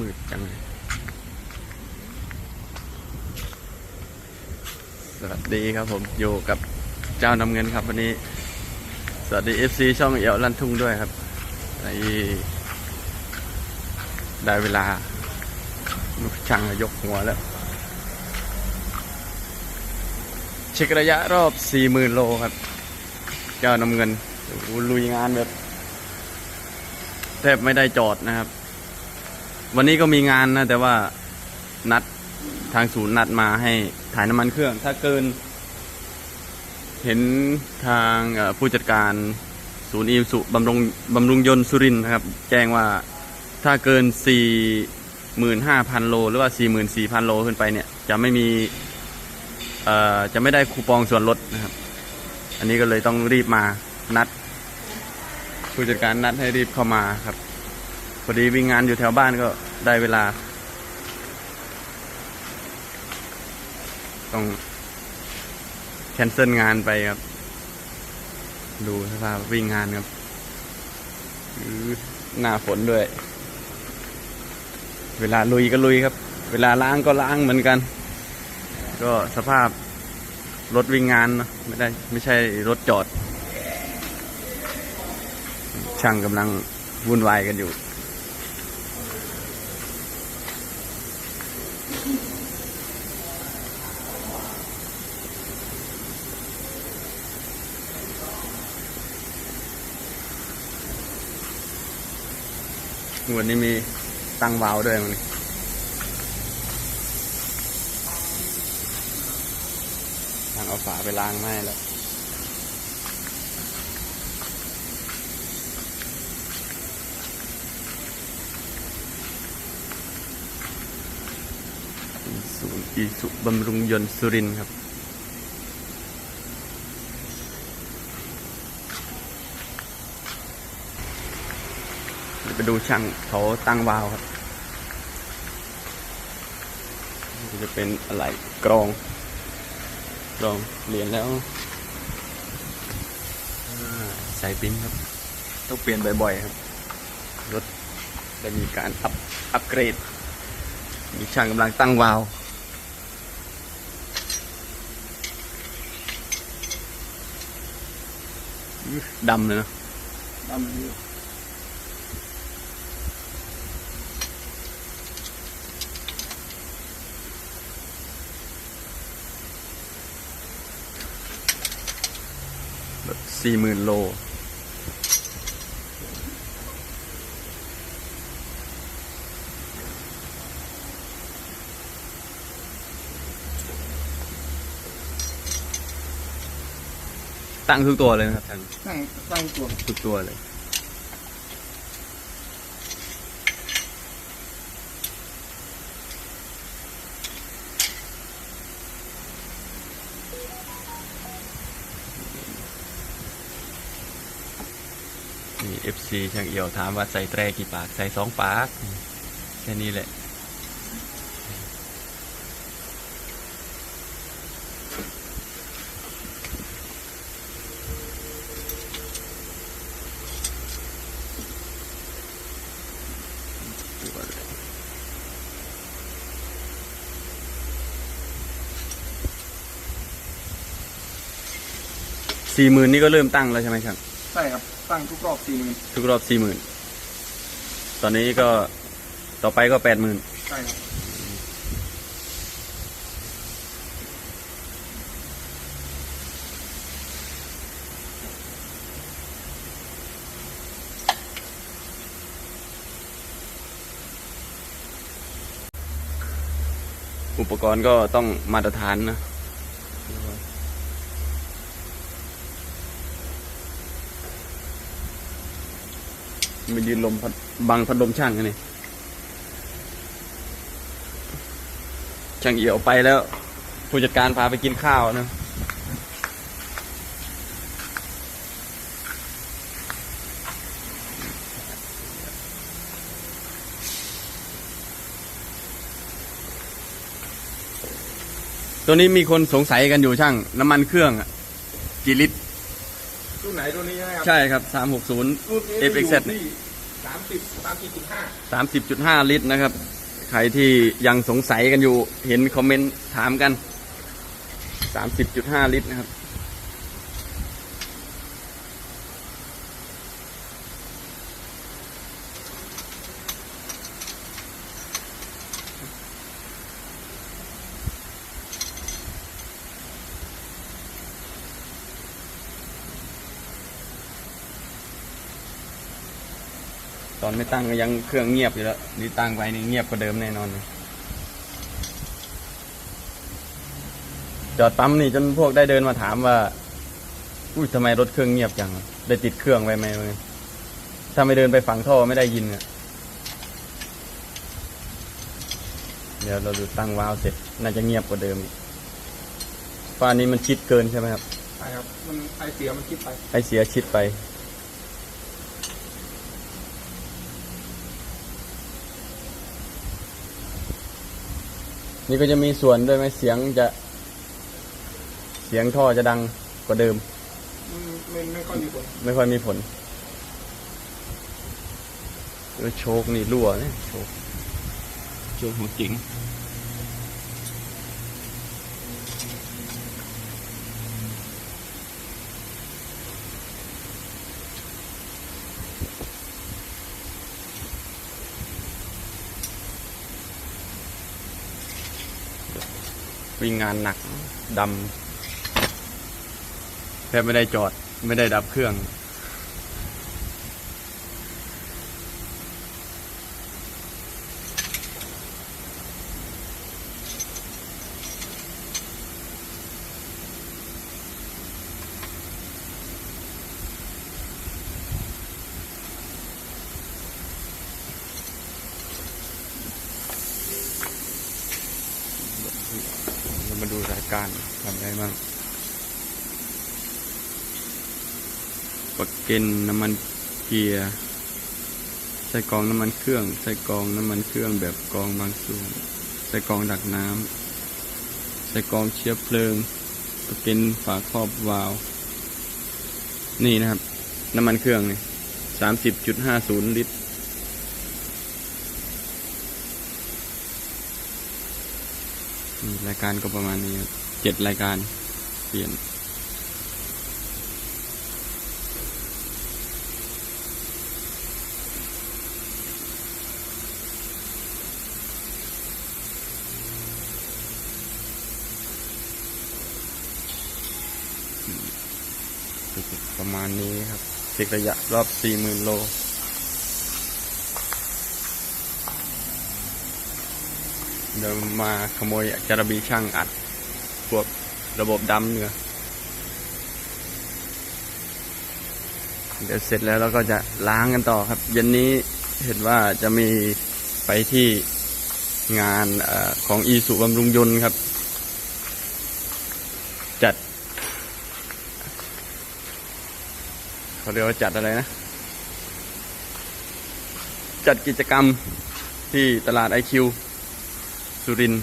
มืดจังเลยสวัสดีครับผมอยู่กับเจ้านำเงินครับวันนี้ สวัสดี FC ช่องเอียวลันทุ่งด้วยครับได้เวลาลูกช่างยกหัวแล้วเช็คระยะรอบ40,000โลครับ เจ้านำเงินลุยงานแบบแทบไม่ได้จอดนะครับ วันนี้ก็มีงานนะ แต่ว่านัดทางศูนย์นัดมาให้ถ่ายน้ำมันเครื่อง ถ้าเกิน เห็นทางผู้จัดการศูนย์อีสุบำรุงบำรุงยนต์สุรินนะครับ แจ้งว่าถ้าเกิน 45,000 โล หรือว่า 44,000 โลขึ้นไปเนี่ย จะไม่มีจะไม่ได้คูปองส่วนลดนะครับ อันนี้ก็เลยต้องรีบมานัด ผู้จัดการนัดให้รีบเข้ามาครับพอดีวิ่งงานอยู่แถวบ้านก็ ได้เวลา ต้องแคนเซิลงานไปครับ ดูสภาพวิ่งงานครับหน้าฝนด้วย เวลาลุยก็ลุยครับ เวลาล้างก็ล้างเหมือนกัน ก็สภาพรถวิ่งงานนะไม่ได้ไม่ใช่รถจอด ช่างกำลังวุ่นวายกันอยู่ วันนี้มีตั้งวาล์วด้วยมันทางเอาฝาไปล้างไม่แล้วศูนย์อีสุบำรุงยนต์สุรินครับ เดี๋ยว ไปดูช่างเขาตั้งวาล์วครับนี่จะเป็นอะไรกรองกรองเหรียญแล้วอ่าใส่ปิ้นครับ ต้องเปลี่ยนบ่อยๆครับ รถได้มีการอัพอัปเกรด มีช่างกำลังตั้งวาล์วอื้อดำเลยเนอะดำอยู่ สี่หมื่นโล ตั้งทุกตัวเลยนะครับท่าน ตั้งตั้งตัว ทุกตัวเลย นี่ FC ช่างเอี่ยวถามว่าใส่แตรกี่ปาก ใส่สองปาก แค่นี้แหละ สี่หมื่นนี่ก็เริ่มตั้งแล้วใช่ไหมครับ ใช่ครับตั้งทุกรอบสี่หมื่นทุกรอบสี่หมื่นตอนนี้ก็ต่อไปก็แปดหมื่นใช่ครับอุปกรณ์ก็ต้องมาตรฐานนะ มันยืนลมพัดบังพัดลมช่างนนี่ช่างเอี่ยวไปแล้ว ผู้จัดการพาไปกินข้าวนะตัวนี้มีคนสงสัยกันอยู่ช่าง น้ำมันเครื่องกี่ลิตร รุ่นไหนรุ่นนี้ใช่ไหมครัใช่ครับ 360รุ่นนี้ FXZ อยู่ที่สามสิบสามสิบจุดห้าสามสิบจุดห้าลิตรนะครับ ใครที่ยังสงสัยกันอยู่ เห็นคอมเมนต์ถามกันสามสิบจุดห้าลิตรนะครับ อนไม่ตั้งก็ยังเครื่องเงียบอยู่แล้วนี่ตั้งไว้นี่เงียบกว่าเดิมแน่นอนเลยจอดปั๊มนี่จนพวกได้เดินมาถามว่า อุ้ยทำไมรถเครื่องเงียบจัง ได้ติดเครื่องไว้ไหมวะถ้าไม่เดินไปฝังท่อไม่ได้ยินอะเดี๋ยวเราดูตั้งวาล์วเสร็จ น่าจะเงียบกว่าเดิมอีกฟ้านี้มันชิดเกินใช่ไหมครับ ใช่ครับ มันไอเสียมันคิดไป ไอเสียชิดไป นี่ก็จะมีส่วนด้วยไหมเสียงจะ เสียงท่อจะดังกว่าเดิมอืมไม่ไม่ค่อยมีผลไม่ค่อยมีผลเออโชคนี่รั่วเนี่ยโชคโชคหัวจิง วิ่งงานหนักดำแทบไม่ได้จอดไม่ได้ดับเครื่อง เรา มาดูรายการทำอะไรบ้างปักเกนน้ำมันเกียร์ใส่กองน้ำมันเครื่อง ใส่กองน้ำมันเครื่องแบบกองบางส่วนใส่กองดักน้ำใส่กองเชื้อเพลิงปักเกนฝาครอบวาล์วนี่นะครับ น้ำมันเครื่องนี่สามสิบจุดห้าศูนย์ลิตร อืม รายการก็ประมาณนี้เจ็ดรายการเปลี่ยนประมาณนี้ครับเช็คระยะรอบสี่หมื่นโล เดี๋ยวมาขโมยจารบีช่างอัดพวกระบบดำเนื้อเดี๋ยวเสร็จแล้วเราก็จะล้างกันต่อครับ เย็นนี้เห็นว่าจะมีไปที่งานอของอีสุบำรุงยนต์ครับ จัดเขาเรียกว่าจัดอะไรนะ จัดกิจกรรมที่ตลาดไอคิว สุรินทร์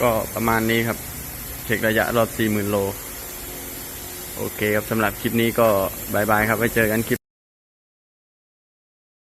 ก็ประมาณนี้ครับ เช็คระยะรอบ 40,000 โล โอเคครับสำหรับคลิปนี้ก็บายบายครับ ไว้เจอกันคลิป